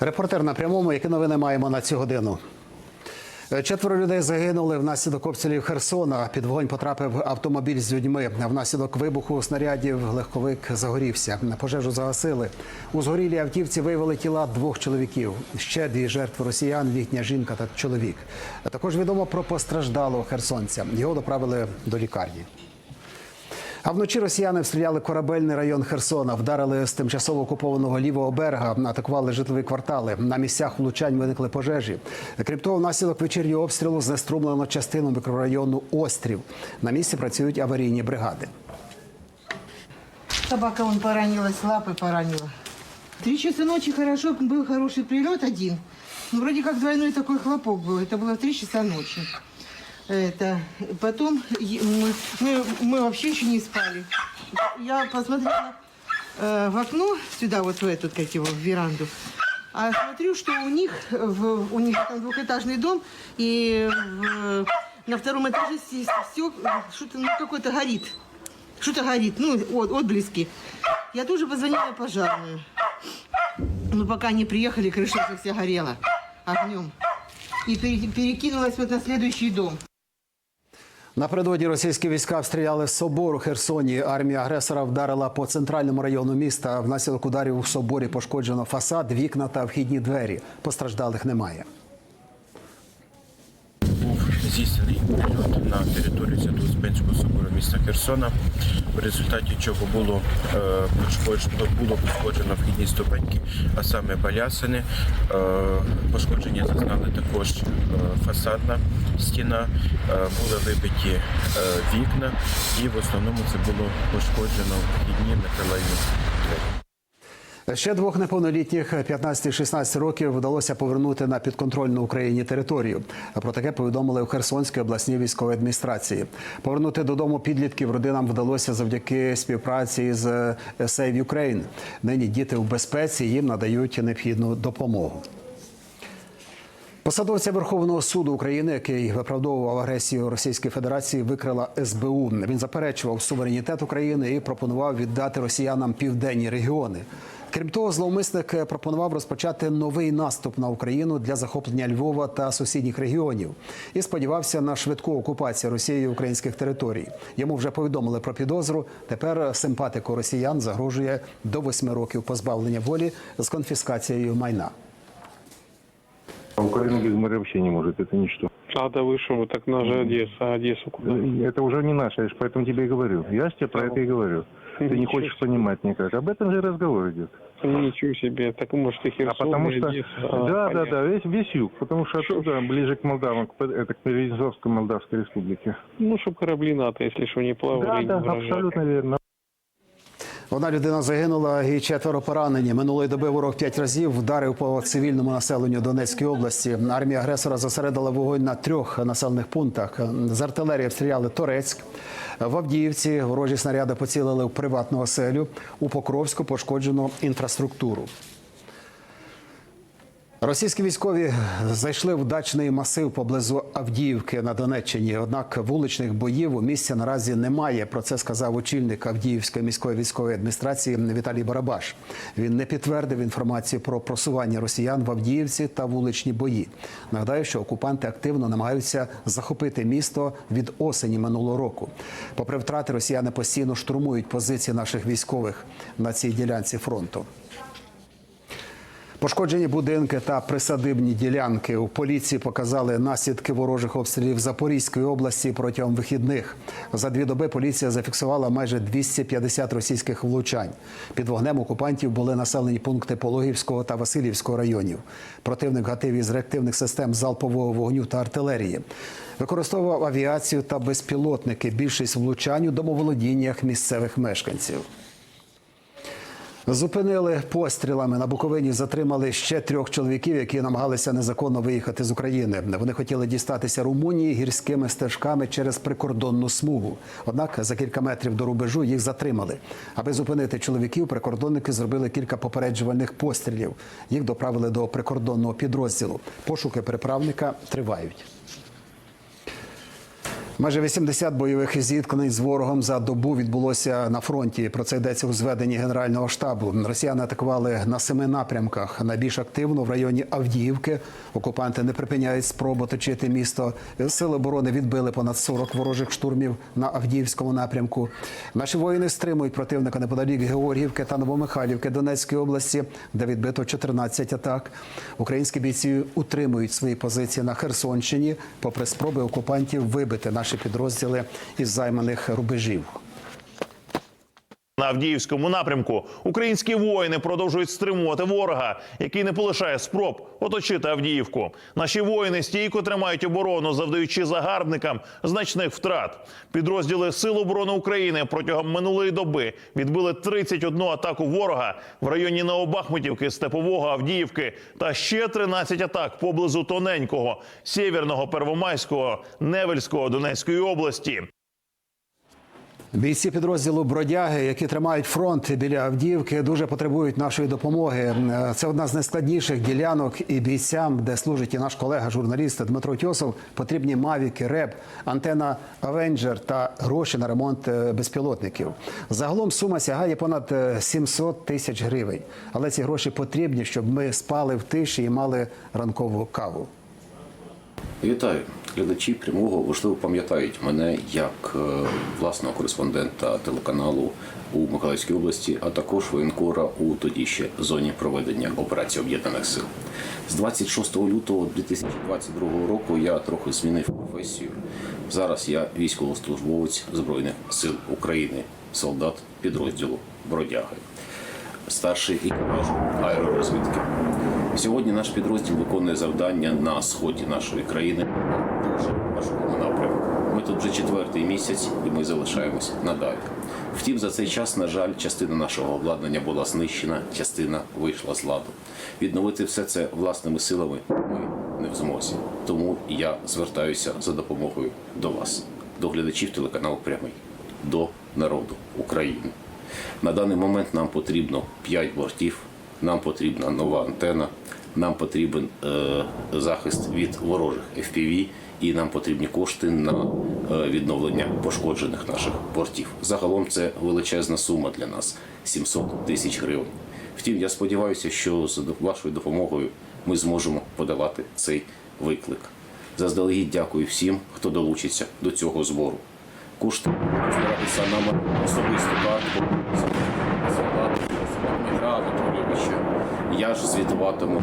Репортер на прямому, які новини маємо на цю годину. Е, Четверо людей загинули внаслідок обстрілів Херсона. Під вогонь потрапив автомобіль з людьми. Внаслідок вибуху снарядів легковик загорівся. Пожежу загасили. У згорілій автівці виявили тіла двох чоловіків. Ще дві жертви росіян, літня жінка та чоловік. Також відомо про постраждалого херсонця. Його доправили до лікарні. А вночі росіяни обстріляли корабельний район Херсона, вдарили з тимчасово окупованого лівого берега, атакували житлові квартали. На місцях влучань виникли пожежі. Крім того, внаслідок вечірнього обстрілу знеструмлено частину мікрорайону Острів. На місці працюють аварійні бригади. Собака он поранилась, лапы поранила. Три часа ночи хорошо, был хороший прилет один. Ну, вроде как двойной такой хлопок был. Это было в три часа ночи. Это, потом мы, мы, мы вообще еще не спали. Я посмотрела э, в окно, сюда вот в эту, как его, в веранду. А смотрю, что у них, в, у них там двухэтажный дом, и в- на втором этаже все, что-то ну, какое-то горит. Что-то горит, ну, от, отблески. Я тоже позвонила пожарную. Но пока они приехали, крыша вся горела огнем. И пере- перекинулась вот на следующий дом. Напередодні російські війська встріляли собор у Херсоні. Армія агресора вдарила по центральному району міста. Внаслідок ударів у соборі пошкоджено фасад, вікна та вхідні двері. Постраждалих немає. Здійснений прильот на територію Свято-Успенського собору міста Херсона, в результаті чого було е, пошкоджено вхідні ступеньки, а саме балясини. Е, пошкодження зазнали також е, фасадна стіна, були вибиті вікна, і в основному це було пошкоджено вхідні металеві двері. Ще двох неповнолітніх 15-16 років вдалося повернути на підконтрольну Україні територію. Про таке повідомили у Херсонській обласній військовій адміністрації. Повернути додому підлітків родинам вдалося завдяки співпраці з Save Ukraine. Нині діти в безпеці їм надають необхідну допомогу. Посадовця Верховного суду України, який виправдовував агресію Російської Федерації, викрила СБУ. Він заперечував суверенітет України і пропонував віддати росіянам південні регіони. Крім того, зловмисник пропонував розпочати новий наступ на Україну для захоплення Львова та сусідніх регіонів і сподівався на швидку окупацію Росією українських територій. Йому вже повідомили про підозру. Тепер симпатику росіян загрожує до восьми років позбавлення волі з конфіскацією майна. Украина без моря вообще не может, это ничто. А да вы что, так на же Одесса, а Одессу куда? Это уже не наше, я ж поэтому тебе и говорю. Я ж тебе про это и говорю. Ты не хочешь понимать никак. Об этом же разговор идет. Ничего себе, так может и Херсон, А потому что... Одесса. а, Да, да, понятно. да, весь, весь юг. Потому что отсюда, ближе к Молдавам, к, это к Приднестровской Молдавской республике. Ну, чтобы корабли НАТО, если что, не плавали, Да, да, абсолютно верно. Одна людина загинула і четверо поранені. Минулої доби ворог п'ять разів вдарив по цивільному населенню Донецької області. Армія агресора зосередила вогонь на трьох населених пунктах. З артилерії обстріляли Торецьк. В Авдіївці ворожі снаряди поцілили в приватну оселю. У Покровську пошкоджено інфраструктуру. Російські військові зайшли в дачний масив поблизу Авдіївки на Донеччині. Однак вуличних боїв у місті наразі немає. Про це сказав очільник Авдіївської міської військової адміністрації Віталій Барабаш. Він не підтвердив інформацію про просування росіян в Авдіївці та вуличні бої. Нагадаю, що окупанти активно намагаються захопити місто від осені минулого року. Попри втрати, росіяни постійно штурмують позиції наших військових на цій ділянці фронту. Пошкоджені будинки та присадибні ділянки у поліції показали наслідки ворожих обстрілів Запорізької області протягом вихідних. За дві доби поліція зафіксувала майже 250 російських влучань. Під вогнем окупантів були населені пункти Пологівського та Васильівського районів. Противник гатив із реактивних систем залпового вогню та артилерії. Використовував авіацію та безпілотники. Більшість влучань у домоволодіннях місцевих мешканців. Зупинили пострілами на Буковині. Затримали ще трьох чоловіків, які намагалися незаконно виїхати з України. Вони хотіли дістатися Румунії гірськими стежками через прикордонну смугу. Однак за кілька метрів до рубежу їх затримали. Аби зупинити чоловіків, прикордонники зробили кілька попереджувальних пострілів. Їх доправили до прикордонного підрозділу. Пошуки переправника тривають. Майже 80 бойових зіткнень з ворогом за добу відбулося на фронті. Про це йдеться у зведенні Генерального штабу. Росіяни атакували на семи напрямках. Найбільш активно в районі Авдіївки. Окупанти не припиняють спробу точити місто. Сили оборони відбили понад 40 ворожих штурмів на Авдіївському напрямку. Наші воїни стримують противника неподалік Георгіївки та Новомихайлівки Донецької області, де відбито 14 атак. Українські бійці утримують свої позиції на Херсонщині, попри спроби окупантів вибити наші підрозділи із займаних рубежів. На Авдіївському напрямку українські воїни продовжують стримувати ворога, який не полишає спроб оточити Авдіївку. Наші воїни стійко тримають оборону, завдаючи загарбникам значних втрат. Підрозділи Сил оборони України протягом минулої доби відбили 31 атаку ворога в районі Новобахмутівки, Степового, Авдіївки та ще 13 атак поблизу Тоненького, Сєвєрного, Первомайського, Невельського Донецької області. Бійці підрозділу бродяги, які тримають фронт біля Авдіївки, дуже потребують нашої допомоги. Це одна з найскладніших ділянок і бійцям, де служить і наш колега, журналіст Дмитро Тьосов. Потрібні мавіки, реп, антена Авенджер та гроші на ремонт е, безпілотників. Загалом сума сягає понад е, 700 тисяч гривень. Але ці гроші потрібні, щоб ми спали в тиші і мали ранкову каву. Вітаю глядачі прямого. Можливо, пам'ятають мене як е, власного кореспондента телеканалу у Миколаївській області, а також воєнкора у тоді ще зоні проведення операції об'єднаних сил. З 26 лютого 2022 року я трохи змінив професію. Зараз я військовослужбовець Збройних сил України, солдат підрозділу Бродяги старший екіпажу аеророзвідки. Сьогодні наш підрозділ виконує завдання на сході нашої країни дуже важкому напрямку. Ми тут вже четвертий місяць і ми залишаємось надалі. Втім, за цей час, на жаль, частина нашого обладнання була знищена, частина вийшла з ладу. Відновити все це власними силами ми не в змозі. Тому я звертаюся за допомогою до вас, до глядачів телеканалу Прямий, до народу України. На даний момент нам потрібно 5 бортів, нам потрібна нова антена, нам потрібен е, захист від ворожих FPV і нам потрібні кошти на е, відновлення пошкоджених наших бортів. Загалом це величезна сума для нас 700 тисяч гривень. Втім, я сподіваюся, що з вашою допомогою ми зможемо подолати цей виклик. Заздалегідь дякую всім, хто долучиться до цього збору. Кошти збиратися на особисту картку Дмитра Анатолійовича. Я ж звітуватиму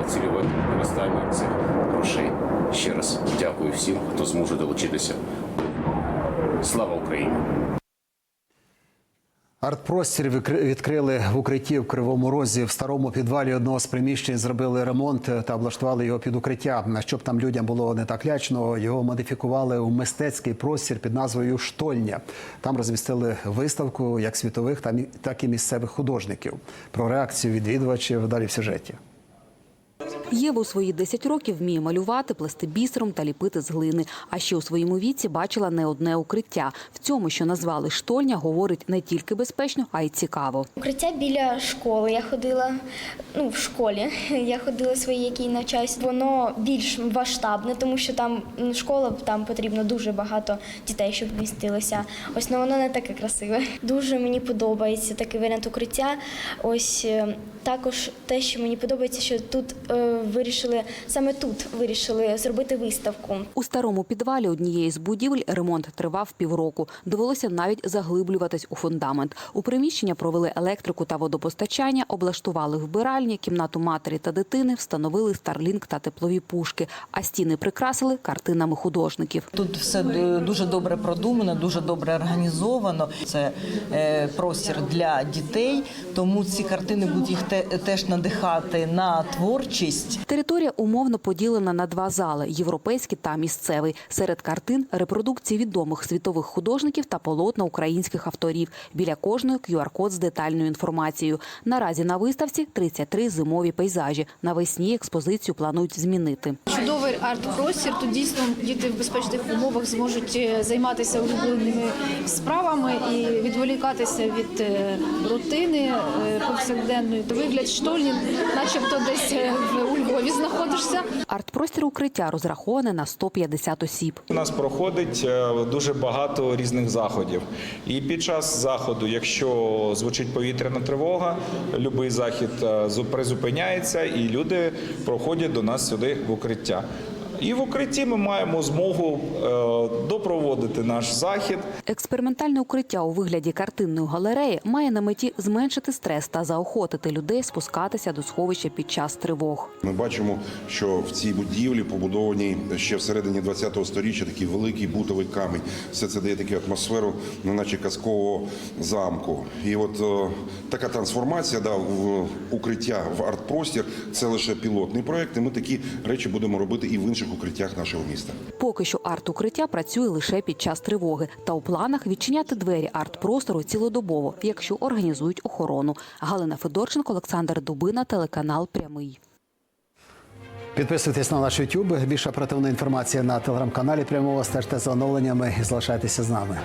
е, цільове використання цих грошей. Ще раз дякую всім, хто зможе долучитися. Слава Україні! Артпростір відкрили в укритті в Кривому Розі. В старому підвалі одного з приміщень зробили ремонт та облаштували його під укриття. На щоб там людям було не так лячно, його модифікували у мистецький простір під назвою Штольня. Там розмістили виставку як світових, так і місцевих художників. Про реакцію відвідувачів далі в сюжеті. Єва у свої 10 років вміє малювати, плести бісером та ліпити з глини. А ще у своєму віці бачила не одне укриття. В цьому, що назвали штольня, говорить не тільки безпечно, а й цікаво. Укриття біля школи. Я ходила ну, в школі. Я ходила своїй, якій навчаюсь. Воно більш масштабне, тому що там школа, там потрібно дуже багато дітей, щоб вмістилося. Ось ну, воно не таке красиве. Дуже мені подобається такий варіант укриття. Ось е, також те, що мені подобається, що тут е, вирішили саме тут вирішили зробити виставку. У старому підвалі однієї з будівель ремонт тривав півроку. Довелося навіть заглиблюватись у фундамент. У приміщення провели електрику та водопостачання, облаштували вбиральні, кімнату матері та дитини, встановили старлінг та теплові пушки, а стіни прикрасили картинами художників. Тут все дуже добре продумано, дуже добре організовано. Це е, простір для дітей, тому ці картини будуть їх теж надихати на творчість. Територія умовно поділена на два зали європейський та місцевий. Серед картин репродукції відомих світових художників та полотна українських авторів. Біля кожної QR-код з детальною інформацією. Наразі на виставці 33 зимові пейзажі. Навесні експозицію планують змінити. Чудовий арт-простір. Тут дійсно діти в безпечних умовах зможуть е, займатися улюбленими справами і відволікатися від е, рутини е, повсякденної. Вигляд штольні, начебто десь в Знаходишся. Арт-простір укриття розрахований на 150 осіб. У нас проходить е, дуже багато різних заходів. І під час заходу, якщо звучить повітряна тривога, будь-який захід е, призупиняється, і люди проходять до нас сюди в укриття. І в укритті ми маємо змогу е, допроводити наш захід. Експериментальне укриття у вигляді картинної галереї має на меті зменшити стрес та заохотити людей спускатися до сховища під час тривог. Ми бачимо, що в цій будівлі побудованій ще всередині ХХ століття такий великий бутовий камінь. Все це дає таку атмосферу, ну, наче казкового замку. І от е, така трансформація да, в укриття в арт-простір це лише пілотний проект. І ми такі речі будемо робити і в інших укриттях нашого міста. Поки що арт-укриття працює лише під час тривоги, та у планах відчиняти двері арт-простору цілодобово, якщо організують охорону. Галина Федорченко, Олександр Дубина, телеканал Прямий. Підписуйтесь на наш YouTube. Більше оперативна інформація на телеграм-каналі. Прямого стежте за оновленнями і залишайтеся з нами.